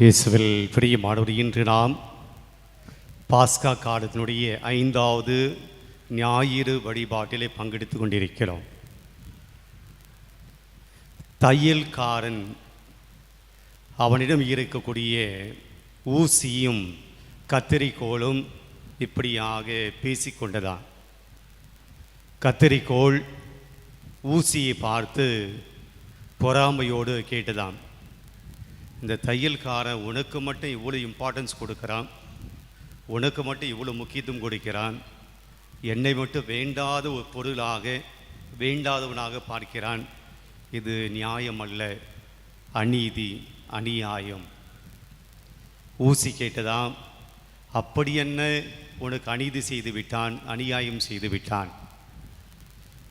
இயேசுவில் பிரியமானவர் இன்று நாம் பாஸ்கா காலத்தினுடைய ஐந்தாவது ஞாயிறு வழிபாட்டிலே பங்கெடுத்து கொண்டிருக்கிறோம். தையல்காரன் அவனிடம் இருக்கக்கூடிய ஊசியும் கத்திரிக்கோளும் இப்படியாக பேசிக்கொண்டதான் கத்தரிக்கோள் ஊசியை பார்த்து பொறாமையோடு கேட்டதாம். இந்த தையல்காரன் உனக்கு மட்டும் இவ்வளோ இம்பார்ட்டன்ஸ் கொடுக்குறான். உனக்கு மட்டும் இவ்வளோ முக்கியத்துவம் கொடுக்கிறான். என்னை மட்டும் வேண்டாத ஒரு பொருளாக வேண்டாதவனாக பார்க்கிறான். இது நியாயம் அல்ல. அநீதி அநியாயம். ஊசி கேட்டதாம். அப்படி என்ன உனக்கு அநீதி செய்து விட்டான் அநியாயம் செய்து விட்டான்.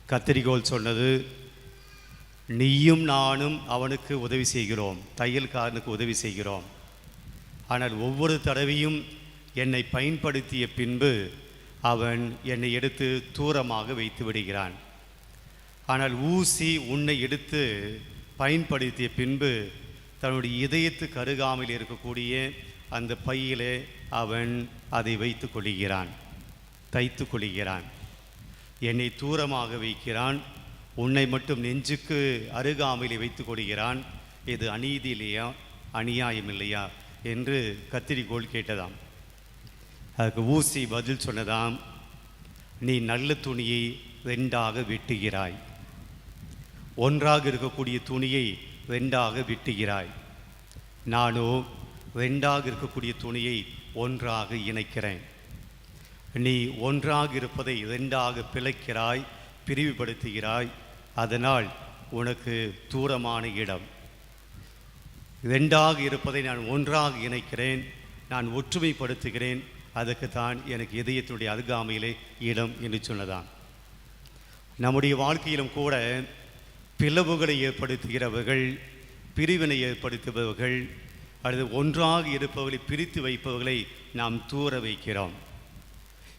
கத்திரிகோல் சொன்னது நீயும் நானும் அவனுக்கு உதவி செய்கிறோம். தையல்காரனுக்கு உதவி செய்கிறோம். ஆனால் ஒவ்வொரு தடவையும் என்னை பயன்படுத்திய பின்பு அவன் என்னை எடுத்து தூரமாக வைத்து விடுகிறான். ஆனால் ஊசி உன்னை எடுத்து பயன்படுத்திய பின்பு தன்னுடைய இதயத்துக்கு கருகாமல் இருக்கக்கூடிய அந்த பையிலே அவன் அதை வைத்து கொள்கிறான் தைத்து கொள்கிறான் என்னை தூரமாக வைக்கிறான். உன்னை மட்டும் நெஞ்சுக்கு அருகாமையிலே வைத்து கொடுகிறான் இது அநீதி இல்லையா அநியாயம் இல்லையா என்று கத்திரிக்கோள் கேட்டதாம். அதுக்கு ஊசி பதில் சொன்னதாம் நீ நல்ல துணியை ரெண்டாக வெட்டுகிறாய். ஒன்றாக இருக்கக்கூடிய துணியை ரெண்டாக வெட்டுகிறாய். நானோ ரெண்டாக இருக்கக்கூடிய துணியை ஒன்றாக இணைக்கிறேன். நீ ஒன்றாக இருப்பதை ரெண்டாக பிழைக்கிறாய். பிரிவுபடுத்துகிறாய் அதனால் உனக்கு தூரமான இடம். இரண்டாக இருப்பதை நான் ஒன்றாக இணைக்கிறேன் நான் ஒற்றுமைப்படுத்துகிறேன் அதுக்கு தான் எனக்கு இதயத்தினுடைய அருகாமையிலே இடம் என்று சொன்னதான் நம்முடைய வாழ்க்கையிலும் கூட பிளவுகளை ஏற்படுத்துகிறவர்கள் பிரிவினை ஏற்படுத்துபவர்கள் அல்லது ஒன்றாக இருப்பவர்களை பிரித்து வைப்பவர்களை நாம் தூர வைக்கிறோம்.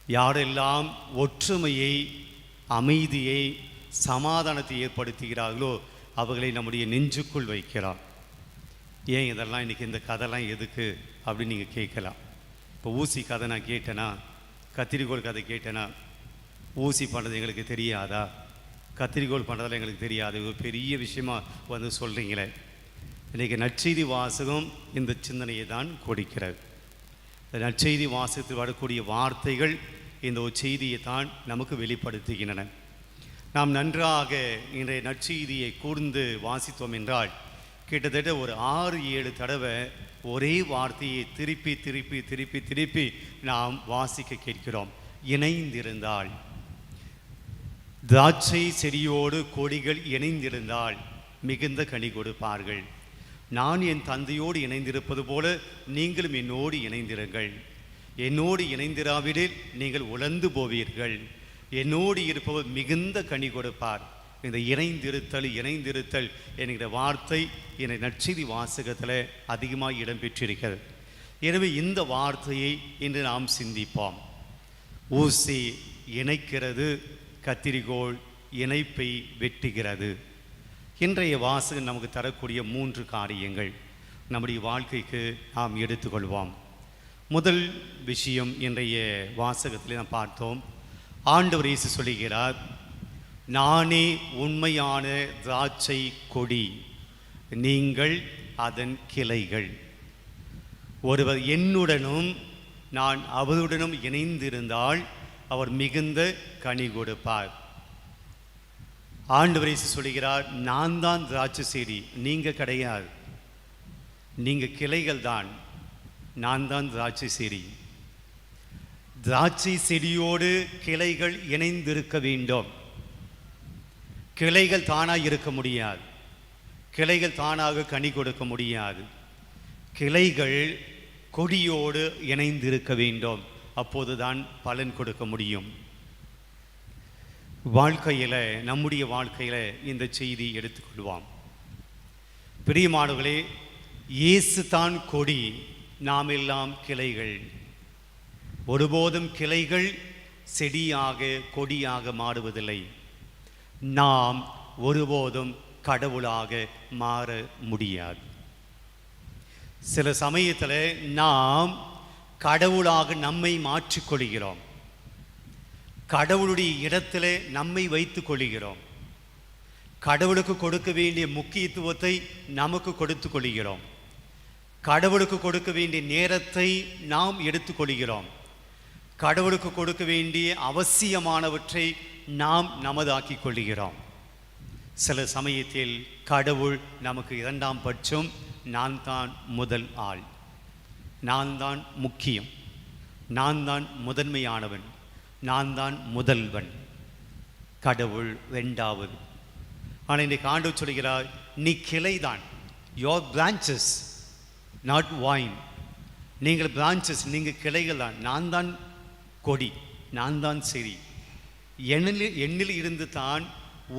யாரெல்லாம் ஒற்றுமையை அமைதியை சமாதானத்தை ஏற்படுத்துகிறார்களோ அவர்களை நம்முடைய நெஞ்சுக்குள் வைக்கிறார் ஏன் இதெல்லாம் இன்றைக்கி இந்த கதைலாம் எதுக்கு அப்படின்னு நீங்கள் கேட்கலாம். இப்போ ஊசி கதை நான் கேட்டேனா? கத்திரிக்கோள் கதை கேட்டேனா? ஊசி பண்ணுறது எங்களுக்கு தெரியாதா? கத்திரிக்கோள் பண்ணுறதுல எங்களுக்கு தெரியாது. ஒரு பெரிய விஷயமா வந்து சொல்கிறீங்களே இன்றைக்கி நற்செய்தி வாசகம் இந்த சிந்தனையை தான் கொடுக்கிறது. நற்செய்தி வாசகத்தில் வரக்கூடிய வார்த்தைகள் இந்த ஒரு செய்தியை தான் நமக்கு வெளிப்படுத்துகின்றன. நாம் நன்றாக இன்றைய நற்செய்தியை கூர்ந்து வாசித்தோம் என்றால் கிட்டத்தட்ட ஒரு ஆறு ஏழு தடவை ஒரே வார்த்தையை திருப்பி திருப்பி திருப்பி திருப்பி நாம் வாசிக்க கேட்கிறோம். இணைந்திருந்தால் திராட்சை செடியோடு கொடிகள் இணைந்திருந்தால் மிகுந்த கனி கொடுப்பார்கள். நான் என் தந்தையோடு இணைந்திருப்பது போல நீங்களும் என்னோடு இணைந்திருங்கள். என்னோடு இணைந்திராவிடில் நீங்கள் உழந்து போவீர்கள். என்னோடு இருப்பவர் மிகுந்த கனி கொடுப்பார். இந்த இணைந்திருத்தல் இணைந்திருத்தல் என்கிற வார்த்தை என்னை நற்செய்தி வாசகத்தில் அதிகமாக இடம்பெற்றிருக்கிறது. எனவே இந்த வார்த்தையை இன்று நாம் சிந்திப்போம். ஊசி இணைக்கிறது கத்திரிகோள் இணைப்பை வெட்டுகிறது. இன்றைய வாசகம் நமக்கு தரக்கூடிய மூன்று காரியங்கள். நம்முடைய வாழ்க்கைக்கு நாம் எடுத்துக்கொள்வோம். முதல் விஷயம் இன்றைய வாசகத்தில் நாம் பார்த்தோம். ஆண்டவர் இயேசு சொல்லுகிறார் நானே உண்மையான திராட்சை கொடி நீங்கள் அதன் கிளைகள். ஒருவர் என்னுடனும் நான் அவருடனும் இணைந்திருந்தால் அவர் மிகுந்த கனி கொடுப்பார். ஆண்டவர் இயேசு சொல்கிறார் நான் தான் திராட்சை செடி நீங்கள் கிடையாது. நீங்கள் கிளைகள் தான். நான் தான் திராட்சை செடி. திராட்சை செடியோடு கிளைகள் இணைந்திருக்க வேண்டும். கிளைகள் தானாக இருக்க முடியாது. கிளைகள் தானாக கனி கொடுக்க முடியாது. கிளைகள் கொடியோடு இணைந்திருக்க வேண்டும். அப்போதுதான் பலன் கொடுக்க முடியும். வாழ்க்கையில் நம்முடைய வாழ்க்கையில் இந்த செய்தி எடுத்துக்கொள்வோம். பிரியமானவர்களே இயேசு தான் கொடி. நாம் எல்லாம் கிளைகள். ஒருபோதும் கிளைகள் செடியாக கொடியாக மாறுவதில்லை. நாம் ஒருபோதும் கடவுளாக மாற முடியாது. சில சமயத்தில் நாம் கடவுளாக நம்மை மாற்றிக்கொள்கிறோம் கடவுளுடைய இடத்திலே நம்மை வைத்து கொள்கிறோம். கடவுளுக்கு கொடுக்க வேண்டிய முக்கியத்துவத்தை நமக்கு கொடுத்து கொள்கிறோம். கடவுளுக்கு கொடுக்க வேண்டிய நேரத்தை நாம் எடுத்துக்கொள்கிறோம். கடவுளுக்கு கொடுக்க வேண்டிய அவசியமானவற்றை நாம் நமதாக்கிக் கொள்கிறோம் சில சமயத்தில் கடவுள் நமக்கு இரண்டாம் பட்சம் நான் தான் முதல் ஆள். நான் தான் முக்கியம். நான் தான் முதன்மையானவன். நான் தான் முதல்வன். கடவுள் ரெண்டாவது ஆனால் இன்றைக்கு ஆண்டு சொல்கிறார் நீ கிளைதான். யோர் பிரான்ச்சஸ் நாட் வாயின் நீங்கள் பிரான்ச்சஸ் நீங்கள் கிளைகள் தான் நான் தான் கொடி நான் தான் சரி எண்ணில் எண்ணில் இருந்து தான்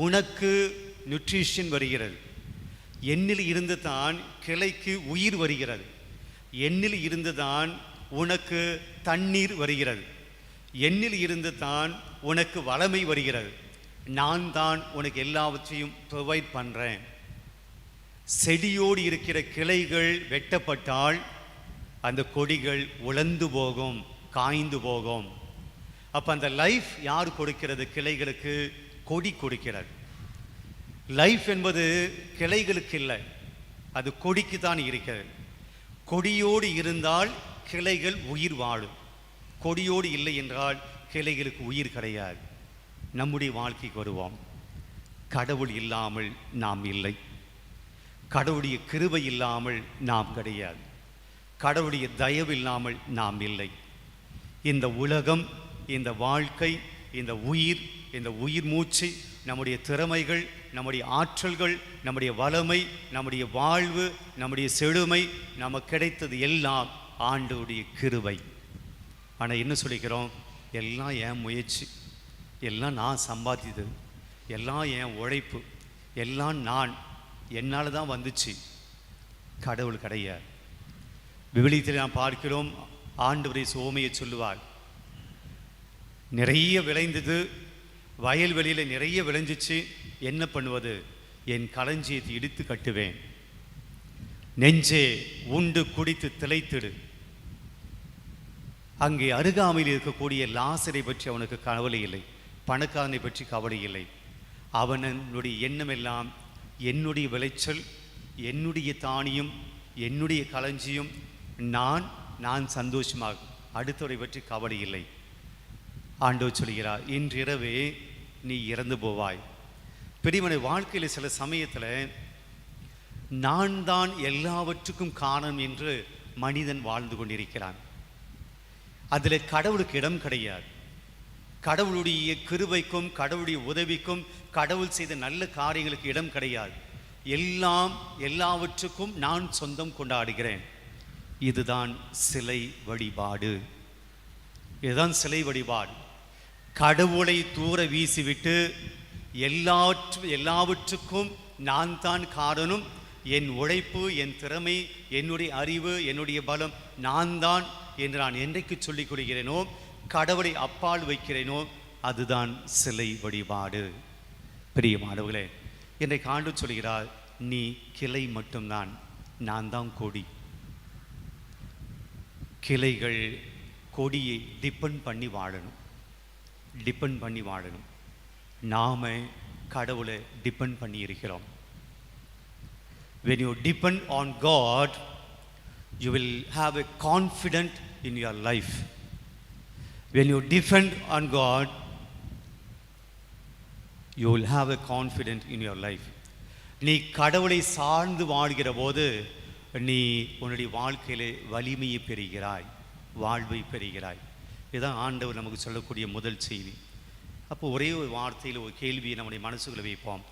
உனக்கு நியூட்ரிஷன் வருகிறது. எண்ணில் இருந்து தான் கிளைக்கு உயிர் வருகிறது. எண்ணில் இருந்து தான் உனக்கு தண்ணீர் வருகிறது. எண்ணில் இருந்து தான் உனக்கு வளமை வருகிறது. நான் தான் உனக்கு எல்லாவற்றையும் ப்ரொவைட் பண்ணுறேன் செடியோடு இருக்கிற கிளைகள் வெட்டப்பட்டால் அந்த கொடிகள் உழந்து போகும் காய்ந்து போகும். அப்போ அந்த லைஃப் யார் கொடுக்கிறது? கிளைகளுக்கு கொடி கொடுக்கிறது. லைஃப் என்பது கிளைகளுக்கு இல்லை. அது கொடிக்கு தான் இருக்கிறது. கொடியோடு இருந்தால் கிளைகள் உயிர் வாழும். கொடியோடு இல்லை என்றால் கிளைகளுக்கு உயிர் கிடையாது. நம்முடைய வாழ்க்கைக்கு வருவோம். கடவுள் இல்லாமல் நாம் இல்லை. கடவுளுடைய கிருபை இல்லாமல் நாம் கிடையாது. கடவுளுடைய தயவு இல்லாமல் நாம் இல்லை. இந்த உலகம் இந்த வாழ்க்கை இந்த உயிர் இந்த உயிர் மூச்சு நம்முடைய திறமைகள் நம்முடைய ஆற்றல்கள் நம்முடைய வளமை நம்முடைய வாழ்வு நம்முடைய செழுமை நமக்கு கிடைத்தது எல்லாம் ஆண்டவருடைய கிருபை. ஆனால் என்ன சொல்லிக்கிறோம்? எல்லாம் என் முயற்சி. எல்லாம் நான் சம்பாதித்தது எல்லாம் என் உழைப்பு. எல்லாம் நான் என்னால் தான் வந்துச்சு. கடவுள் கிடையாது விவிலியத்தில் நாம் பார்க்கிறோம். ஆண்டவரை சோமையை சொல்லுவார். நிறைய விளைந்தது. வயல்வெளியில் நிறைய விளைஞ்சிச்சு. என்ன பண்ணுவது? என் களஞ்சியத்தை இடித்து கட்டுவேன். நெஞ்சே உண்டு குடித்து திளைத்திடு. அங்கே அருகாமையில் இருக்கக்கூடிய லாசரை பற்றி அவனுக்கு கவலை இல்லை. பணக்காரனை பற்றி கவலை இல்லை. அவனுடைய எண்ணமெல்லாம் என்னுடைய விளைச்சல் என்னுடைய தானியம் என்னுடைய களஞ்சியம் நான் நான் சந்தோஷமாக. அடுத்தவரை பற்றி கவலை இல்லை. ஆண்டவர் சொல்கிறார் இன்றிரவே நீ இறந்து போவாய். பெரியவனை வாழ்க்கையில் சில சமயத்தில் நான் தான் எல்லாவற்றுக்கும் காரணம் என்று மனிதன் வாழ்ந்து கொண்டிருக்கிறான். அதில் கடவுளுக்கு இடம் கிடையாது. கடவுளுடைய கிருபைக்கும் கடவுளுடைய உதவிக்கும் கடவுள் செய்த நல்ல காரியங்களுக்கு இடம் கிடையாது. எல்லாம் எல்லாவற்றுக்கும் நான் சொந்தம் கொண்டாடுகிறேன். இதுதான் சிலை வழிபாடு. இதுதான் சிலை வழிபாடு. கடவுளை தூர வீசிவிட்டு எல்லாற்று எல்லாவற்றுக்கும் நான் தான் காரணம். என் உழைப்பு என் திறமை என்னுடைய அறிவு என்னுடைய பலம் நான் தான் என்று நான் என்றைக்கு சொல்லிக் கொள்கிறேனோ கடவுளை அப்பால் வைக்கிறேனோ அதுதான் சிலை வழிபாடு. பிரியமானவர்களே என்னை காண்டு சொல்கிறார் நீ கிளை மட்டும்தான் நான் தான் கொடி. கிளைகள் கொடியை டிபெண்ட் பண்ணி வாழணும். டிபெண்ட் பண்ணி வாழணும். நாம கடவுளை டிபெண்ட் பண்ணி இருக்கிறோம். When you depend on God you will have a confident in your life when you depend on god you will have a confidence in your life. நீ கடவுளை சார்ந்து வாழ்கிற போது நீ உன்னுடைய வாழ்க்கையிலே வலிமையை பெறுகிறாய் வாழ்வை பெறுகிறாய். இதுதான் ஆண்டவர் நமக்கு சொல்லக்கூடிய முதல் செய்தி. அப்போ ஒரே ஒரு வார்த்தையில் ஒரு கேள்வியை நம்முடைய மனசுக்குள்ள வைப்போம்.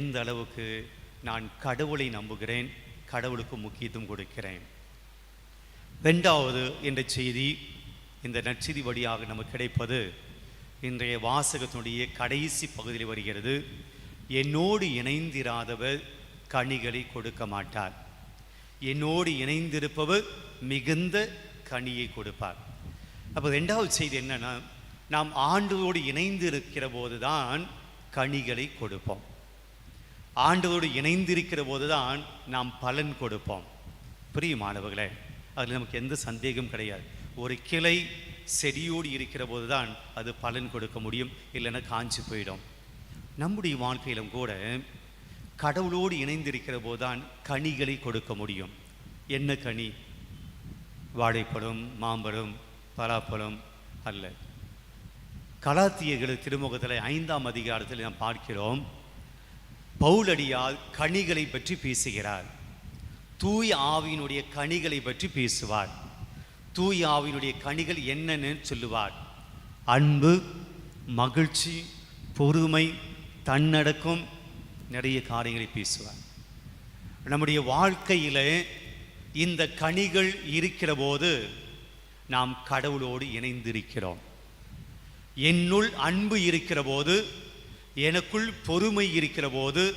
எந்த அளவுக்கு நான் கடவுளை நம்புகிறேன் கடவுளுக்கு முக்கியத்துவம் கொடுக்கிறேன்? ரெண்டாவது என்ற செய்தி இந்த நற்செய்தி வழியாக நமக்கு கிடைப்பது இன்றைய வாசகத்தினுடைய கடைசி பகுதியில் வருகிறது. என்னோடு இணைந்திராதவர் கனிகளை கொடுக்க மாட்டார். என்னோடு இணைந்திருப்பவர் மிகுந்த கனியை கொடுப்பார். அப்போ ரெண்டாவது செய்தி என்னன்னா நாம் ஆண்டோடு இணைந்து இருக்கிற போதுதான் கனிகளை கொடுப்போம். ஆண்டவரோடு இணைந்திருக்கிற போதுதான் நாம் பலன் கொடுப்போம். பிரியமானவர்களே அதில் நமக்கு எந்த சந்தேகம் கிடையாது. ஒரு கிளை செடியோடு இருக்கிற போது தான் அது பலன் கொடுக்க முடியும் இல்லைன்னா காஞ்சி போயிடும். நம்முடைய வாழ்க்கையிலும் கூட கடவுளோடு இணைந்திருக்கிற போது தான் கனிகளை கொடுக்க முடியும். என்ன கனி? வாழைப்பழம் மாம்பழம் பலாப்பழம் அல்ல. கலாத்தியர்கள் திருமுகத்தில் ஐந்தாம் அதிகாரத்தில் நாம் பார்க்கிறோம் பவுலடியால் கனிகளை பற்றி பேசுகிறார். தூய் ஆவியினுடைய கனிகளை பற்றி பேசுவார். தூய் ஆவியினுடைய கனிகள் என்னன்னு சொல்லுவார். அன்பு மகிழ்ச்சி பொறுமை தன்னடக்கம் நிறைய காரியங்களை பேசுவார். நம்முடைய வாழ்க்கையில் இந்த கனிகள் இருக்கிற போது நாம் கடவுளோடு இணைந்திருக்கிறோம். என்னுள் அன்பு இருக்கிற போது எனக்குள் பொறுமை இருக்கிற போது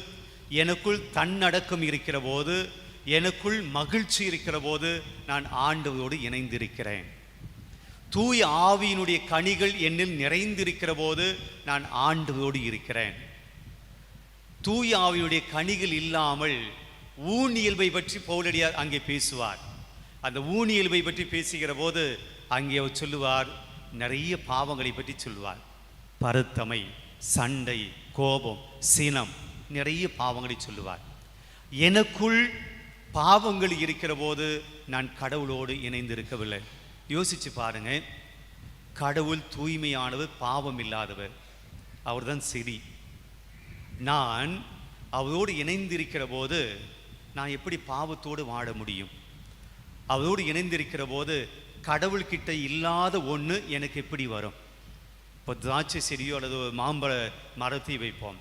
எனக்குள் தன்னடக்கம் இருக்கிற போது எனக்குள் மகிழ்ச்சி இருக்கிற போது நான் ஆண்டவரோடு இணைந்திருக்கிறேன். தூய ஆவியினுடைய கனிகள் என்னில் நிறைந்திருக்கிற போது நான் ஆண்டவரோடு இருக்கிறேன். தூய ஆவியுடைய கனிகள் இல்லாமல் ஊனியல்பை பற்றி பவுலடியார் அங்கே பேசுவார். அந்த ஊனியல்பை பற்றி பேசுகிற போது அங்கே அவர் சொல்லுவார் நிறைய பாவங்களை பற்றி சொல்லுவார். பருத்தமை சண்டை கோபம் சினம் நிறைய பாவங்களை சொல்லுவார். எனக்குள் பாவங்கள் இருக்கிற போது நான் கடவுளோடு இணைந்து இருக்கவில்லை யோசிச்சு பாருங்க. கடவுள் தூய்மையானவர் பாவம் இல்லாதவர் அவர்தான் சரி நான் அவரோடு இணைந்திருக்கிற போது நான் எப்படி பாவத்தோடு வாழ முடியும்? அவரோடு இணைந்திருக்கிற போது கடவுள்கிட்ட இல்லாத ஒன்று எனக்கு எப்படி வரும்? இப்போ திராட்சை செடியோ அல்லது ஒரு மாம்பழ மரத்தை வைப்போம்.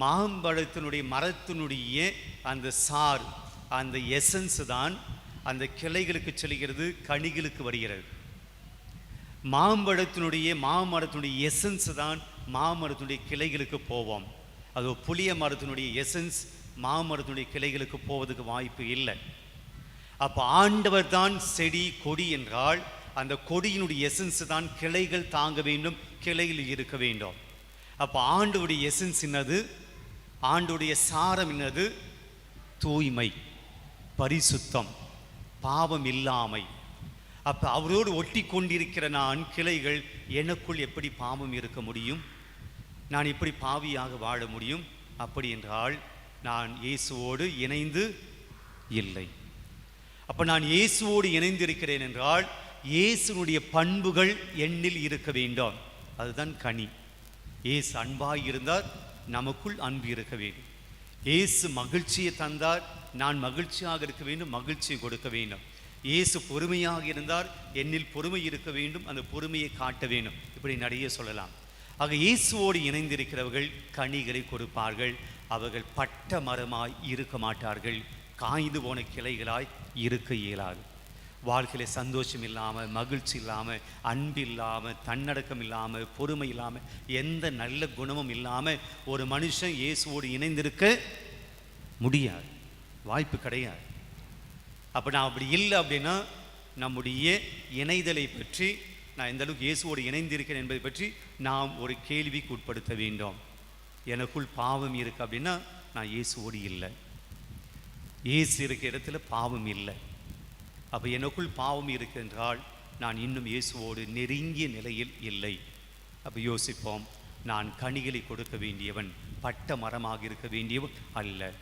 மாம்பழத்தினுடைய மரத்தினுடைய அந்த சார் அந்த எசன்ஸ் தான் அந்த கிளைகளுக்கு செல்கிறது கனிகளுக்கு வருகிறது. மாம்பழத்தினுடைய மாமரத்தினுடைய எசன்ஸ் தான் மாமரத்தினுடைய கிளைகளுக்கு போவோம். அது புளிய மரத்தினுடைய எசன்ஸ் மாமரத்தினுடைய கிளைகளுக்கு போவதுக்கு வாய்ப்பு இல்லை. அப்போ ஆண்டவர் தான் செடி கொடி என்றால் அந்த கொடியினுடைய எசன்ஸ் தான் கிளைகள் தாங்க வேண்டும் கிளையில் இருக்க வேண்டும். அப்போ ஆண்டவுடைய எசன்ஸ் என்னது? ஆண்டுடைய சாரம் என்னது? தூய்மை. பரிசுத்தம் பாவம் இல்லாமை அப்போ அவரோடு ஒட்டி கொண்டிருக்கிற நான் கிளைகள் எனக்குள் எப்படி பாவம் இருக்க முடியும்? நான் எப்படி பாவியாக வாழ முடியும்? அப்படி என்றால் நான் இயேசுவோடு இணைந்து இல்லை. அப்போ நான் இயேசுவோடு இணைந்திருக்கிறேன் என்றால் இயேசுனுடைய பண்புகள் என்னில் இருக்க வேண்டும். அதுதான் கனி. இயேசு அன்பாக இருந்தார் நமக்குள் அன்பு இருக்க வேண்டும். இயேசு மகிழ்ச்சியை தந்தார் நான் மகிழ்ச்சியாக இருக்க வேண்டும் மகிழ்ச்சியை கொடுக்க வேண்டும். இயேசு பொறுமையாக இருந்தார் என்னில் பொறுமை இருக்க வேண்டும் அந்த பொறுமையை காட்ட வேண்டும். இப்படி நிறைய சொல்லலாம். ஆக இயேசுவோடு இணைந்திருக்கிறவர்கள் கனிகளை கொடுப்பார்கள் அவர்கள் பட்ட மரமாய் இருக்க மாட்டார்கள் காய்ந்து போன கிளைகளாய் இருக்க இயலாது. வாழ்க்கையில் சந்தோஷம் இல்லாமல் மகிழ்ச்சி இல்லாமல் அன்பு இல்லாமல் தன்னடக்கம் இல்லாமல் பொறுமை இல்லாமல் எந்த நல்ல குணமும் இல்லாமல் ஒரு மனுஷன் இயேசுவோடு இணைந்திருக்க முடியாது. வாய்ப்பு கிடையாது. அப்போ நான் அப்படி இல்லை அப்படின்னா நம்முடைய இணைதலை பற்றி நான் எந்த அளவுக்கு இயேசுவோடு இணைந்திருக்கிறேன் என்பதை பற்றி நாம் ஒரு கேள்விக்கு உட்படுத்த வேண்டும். எனக்குள் பாவம் இருக்கு அப்படின்னா நான் இயேசுவோடு இல்லை. இயேசு இருக்கிற இடத்துல பாவம் இல்லை. அப்போ எனக்குள் பாவம் இருக்கு என்றால் நான் இன்னும் இயேசுவோடு நெருங்கிய நிலையில் இல்லை. அப்போ யோசிப்போம் நான் கனிகளை கொடுக்க வேண்டியவன் பட்ட மரமாக இருக்க வேண்டியவன் அல்ல.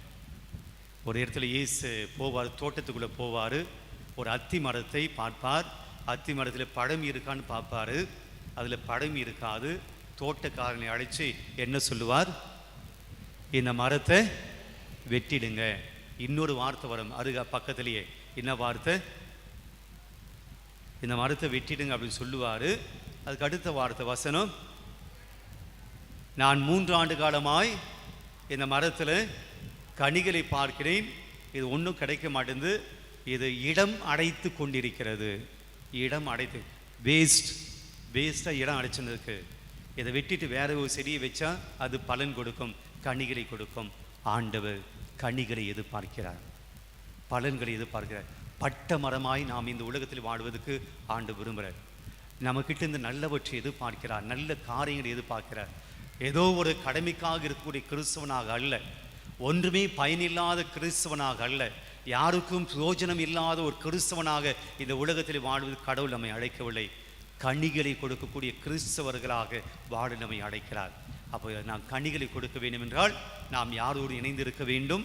ஒரு இடத்துல இயேசு போவார் தோட்டத்துக்குள்ளே போவார். ஒரு அத்தி மரத்தை பார்ப்பார். அத்தி மரத்தில் பழம் இருக்கான்னு பார்ப்பாரு. அதில் பழம் இருக்காது. தோட்டக்காரனை அழைச்சி என்ன சொல்லுவார்? இந்த மரத்தை வெட்டிடுங்க. இன்னொரு வார்த்தை வரும். அருகா பக்கத்திலேயே. என்ன வார்த்தை? இந்த மரத்தை வெட்டிடுங்க அப்படின்னு சொல்லுவார். அதுக்கு அடுத்த வார்த்தை வசனம். நான் மூன்று ஆண்டு காலமாய் இந்த மரத்தில் கனிகளை பார்க்கிறேன். இது ஒன்றும் கிடைக்க மாட்டேங்குது. இது இடம் அடைத்து கொண்டிருக்கிறது. இடம் அடைத்து வேஸ்ட் வேஸ்ட்டாக இடம் அடைச்சிருந்துருக்கு. இதை வெட்டிட்டு வேற ஒரு செடியை வச்சா அது பலன் கொடுக்கும் கனிகளை கொடுக்கும். ஆண்டவர் கனிகளை எதிர்பார்க்கிறார். பலன்களை எதிர்பார்க்கிறார். பட்ட மரமாய் நாம் இந்த உலகத்தில் வாழ்வதற்கு ஆண்டு விரும்புகிறார். நம்மக்கிட்ட இந்த நல்லவற்றை எதிர்பார்க்கிறார். நல்ல காரியங்களை எதிர்பார்க்கிறார். ஏதோ ஒரு கடமைக்காக இருக்கக்கூடிய கிறிஸ்தவனாக அல்ல. ஒன்றுமே பயனில்லாத கிறிஸ்தவனாக அல்ல. யாருக்கும் பிரயோஜனம் இல்லாத ஒரு கிறிஸ்தவனாக இந்த உலகத்தில் வாழ்வது கடவுள் நம்மை அழைக்கவில்லை. கனிகளை கொடுக்கக்கூடிய கிறிஸ்தவர்களாக வாழ நம்மை அழைக்கிறார். அப்போ நாம் கனிகளை கொடுக்க வேண்டும் என்றால் நாம் யாரோடு இணைந்திருக்க வேண்டும்?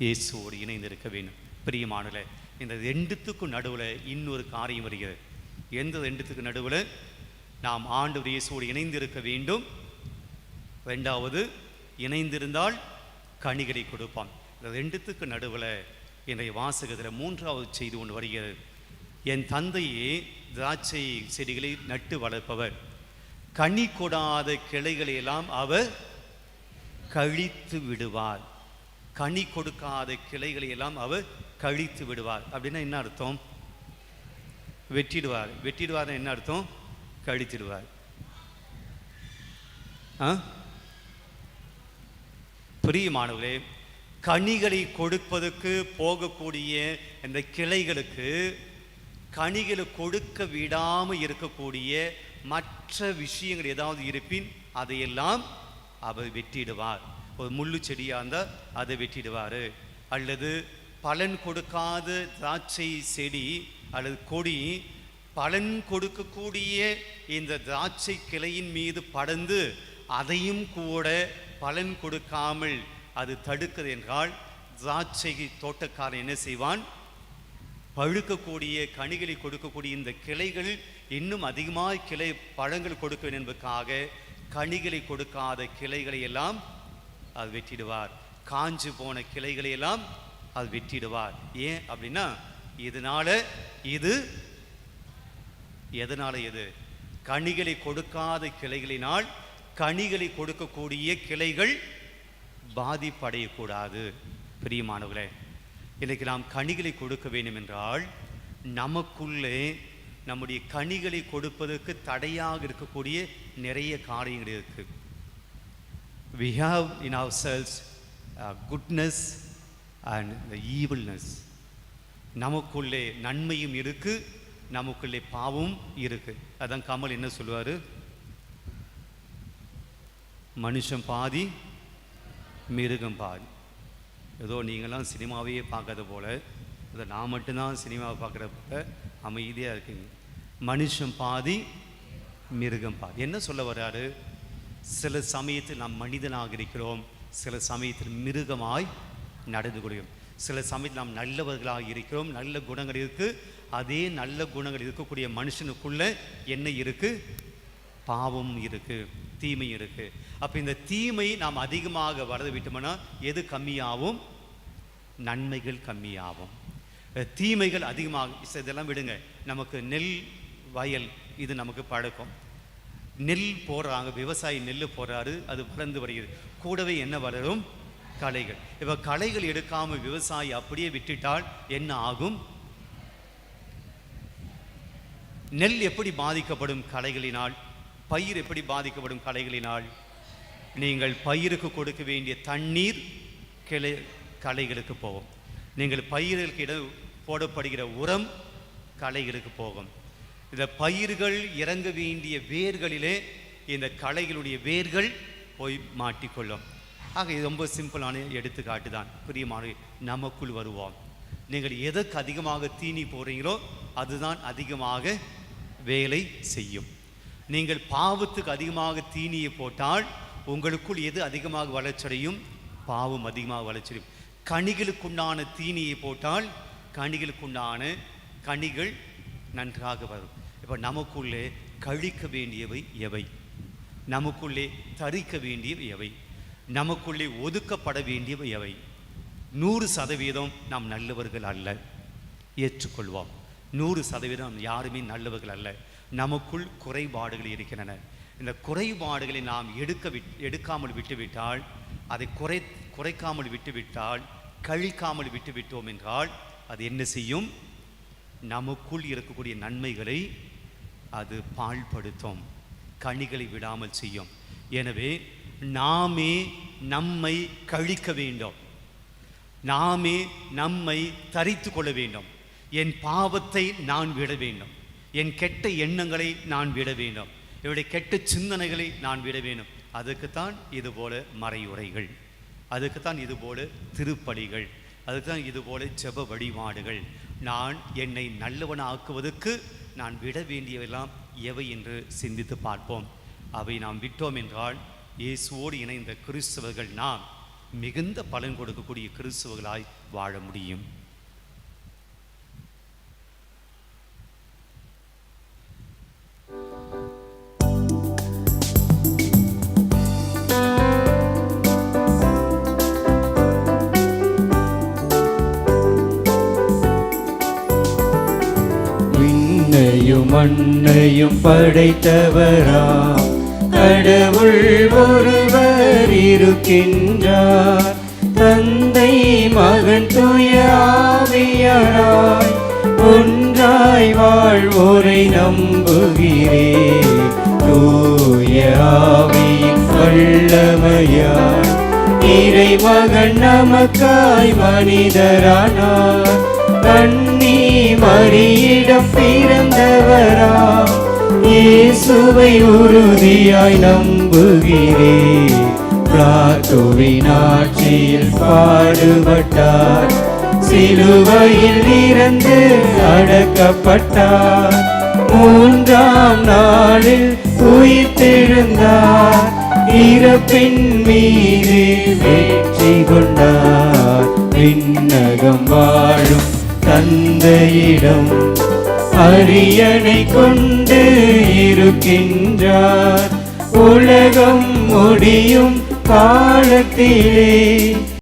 இயேசுவோடு இணைந்திருக்க வேண்டும். பிரியமானல இந்த ரெண்டுத்துக்கும் நடுவில் இன்னொரு காரியம் வருகிறது. எந்த ரெண்டுத்துக்கு நடுவில்? நாம் ஆண்டவர் இயேசுவோடு இணைந்திருக்க வேண்டும். ரெண்டாவது இணைந்திருந்தால் கனிகளை கொடுப்பான். இந்த ரெண்டுத்துக்கு நடுவில் இன்றைய வாசகத்தில் மூன்றாவது செய்தி ஒன்று வருகிறது. என் தந்தையே திராட்சை செடிகளை நட்டு வளர்ப்பவர். கனி கொடாத கிளைகளை எல்லாம் அவர் கழித்து விடுவார். கனி கொடுக்காத கிளைகளை எல்லாம் அவர் கழித்து விடுவார். அப்படின்னா என்ன அர்த்தம்? வெட்டிடுவார். வெட்டிடுவார் என்ன அர்த்தம்? கழித்திடுவார். ஆ? பிரியமானவர்களே கனிகளை கொடுப்பதற்கு போகக்கூடிய இந்த கிளைகளுக்கு கனிகளை கொடுக்க விடாமல் இருக்கக்கூடிய மற்ற விஷயங்கள் ஏதாவது இருப்பின் அதையெல்லாம் அவர் வெட்டிடுவார். ஒரு முள்ளு செடியாக இருந்தால் அதை வெட்டிடுவார். அல்லது பலன் கொடுக்காத திராட்சை செடி அல்லது கொடி பலன் கொடுக்கக்கூடிய இந்த திராட்சை கிளையின் மீது படந்து அதையும் கூட பலன் கொடுக்காமல் அது தடுக்குது என்றால் திராட்சை தோட்டக்காரன் என்ன செய்வான்? பழுக்கக்கூடிய கனிகளை கொடுக்கக்கூடிய இந்த கிளைகள் இன்னும் அதிகமாக கிளை பழங்கள் கொடுக்க வேண்டும் என்பதற்காக கனிகளை கொடுக்காத கிளைகளை எல்லாம் அது வெட்டிடுவார். காஞ்சு போன கிளைகளை எல்லாம் அது வெட்டிடுவார். ஏன் அப்படின்னா இதனால இது எதனால எது கனிகளை கொடுக்காத கிளைகளினால் கனிகளை கொடுக்கக்கூடிய கிளைகள் பாதிப்படையக்கூடாது. பிரியமானவர்களே இன்றைக்கு நாம் கனிகளை கொடுக்க வேண்டும் என்றால் நமக்குள்ளே நம்முடைய கனிகளை கொடுப்பதற்கு தடையாக இருக்கக்கூடிய நிறைய காரியங்கள் இருக்குது we have in our cells goodness and the evilness நமக்குள்ளே நன்மையும் இருக்குது நமக்குள்ளே பாவம் இருக்குது அதான் கமல் என்ன சொல்லுவார்? மனுஷன் பாதி மிருகம் பாதி. ஏதோ நீங்களாம் சினிமாவையே பார்க்கறது போல் அதை நான் மட்டும்தான் சினிமாவை பார்க்குற போல அமைதியாக இருக்கீங்க. மனுஷன் பாதி மிருகம் பாதி. என்ன சொல்ல வர்றாரு? சில சமயத்தில் நாம் மனிதனாக இருக்கிறோம் சில சமயத்தில் மிருகமாய் நடந்து கொள்கிறோம். சில சமயத்தில் நாம் நல்லவர்களாக இருக்கிறோம் நல்ல குணங்கள் இருக்குது அதே நல்ல குணங்கள் இருக்கக்கூடிய மனுஷனுக்குள்ளே என்ன இருக்குது பாவம் இருக்குது தீமை இருக்கு. அப்போ இந்த தீமை நாம் அதிகமாக வளர்ந்து விட்டோம்னா எது கம்மியாகும்? நன்மைகள் கம்மியாகும். தீமைகள் அதிகமாக இதெல்லாம் விடுங்க. நமக்கு நெல் வயல் இது நமக்கு பழக்கம். நெல் போடுறாங்க விவசாயி நெல் போடுறாரு அது வளர்ந்து வருகிறது. கூடவே என்ன வளரும்? களைகள். இப்போ களைகள் எடுக்காமல் விவசாயி அப்படியே விட்டுட்டால் என்ன ஆகும்? நெல் எப்படி பாதிக்கப்படும் களைகளினால்? பயிர் எப்படி பாதிக்கப்படும் களைகளினால்? நீங்கள் பயிருக்கு கொடுக்க வேண்டிய தண்ணீர் கிளை களைகளுக்கு போகும். நீங்கள் பயிர்களுக்கு இட போடப்படுகிற உரம் களைகளுக்கு போகும். இந்த பயிர்கள் இறங்க வேண்டிய வேர்களிலே இந்த களைகளுடைய வேர்கள் போய் மாட்டிக்கொள்ளும். ஆக இது ரொம்ப சிம்பிளான எடுத்துக்காட்டு தான். பிரியமான நமக்குள் வருவோம். நீங்கள் எதற்கு அதிகமாக தீனி போடுறீங்களோ அதுதான் அதிகமாக வேலை செய்யும். நீங்கள் பாவத்துக்கு அதிகமாக தீனியை போட்டால் உங்களுக்குள் எது அதிகமாக வளர்ச்சடையும் பாவம் அதிகமாக வளர்ச்சடையும் கனிகளுக்குண்டான தீனியை போட்டால் கனிகளுக்குண்டான கனிகள் நன்றாக வரும் இப்போ நமக்குள்ளே கழிக்க வேண்டியவை எவை? நமக்குள்ளே தரிக்க வேண்டியவை எவை? நமக்குள்ளே ஒதுக்கப்பட வேண்டியவை எவை? நூறு சதவீதம் நாம் நல்லவர்கள் அல்ல. ஏற்றுக்கொள்வோம். நூறு சதவீதம் யாருமே நல்லவர்கள் அல்ல. நமக்குள் குறைபாடுகள் இருக்கின்றன. இந்த குறைபாடுகளை நாம் எடுக்க விட் எடுக்காமல் விட்டுவிட்டால் அதை குறை குறைக்காமல் விட்டுவிட்டால் கழிக்காமல் விட்டுவிட்டோம் என்றால் அது என்ன செய்யும்? நமக்குள் இருக்கக்கூடிய நன்மைகளை அது பாழ்படுத்தும். கனிகளை விடாமல் செய்யும். எனவே நாமே நம்மை கழிக்க வேண்டும். நாமே நம்மை தரித்து கொள்ள வேண்டும். என் பாவத்தை நான் விட வேண்டும். என் கெட்ட எண்ணங்களை நான் விட வேண்டும். என்னுடைய கெட்ட சிந்தனைகளை நான் விட வேண்டும். அதுக்குத்தான் இதுபோல மறையுறைகள். அதுக்குத்தான் இதுபோல திருப்பலிகள். அதுதான் இதுபோல ஜெப வழிபாடுகள். நான் என்னை நல்லவனாக்குவதற்கு நான் விட வேண்டியவெல்லாம் எவை என்று சிந்தித்து பார்ப்போம். அவை நாம் விட்டோம் என்றால் இயேசுவோடு இணைந்த கிறிஸ்தவர்கள் நாம் மிகுந்த பலன் கொடுக்கக்கூடிய கிறிஸ்தவர்களாய் வாழ முடியும். மண்ணையும் படைத்தவரா? கடவுள் ஒருவர் இருக்கின்றார். தந்தை மகன் துயாவியனாய் ஒன்றாய் வாழ்வோரை நம்புகிறே. தூயாவியின் ஆவியின் இறை மகன் நமக்காய் மனிதரானார். இயேசுவை உறுதியாய் நம்புகிறேன் பிளாத்துவின் ஆட்சியில் பாடுபட்டார். சிலுவையில் இருந்து அடக்கப்பட்டார். மூன்றாம் நாளில் உயிர்த்தெழுந்தார் இறப்பின் மீது வெற்றி கொண்டார். விண்ணகம் வாழும் தந்தையிடம் அரியணை கொண்டு இருக்கின்றார். உலகம் முடியும் காலத்திலே.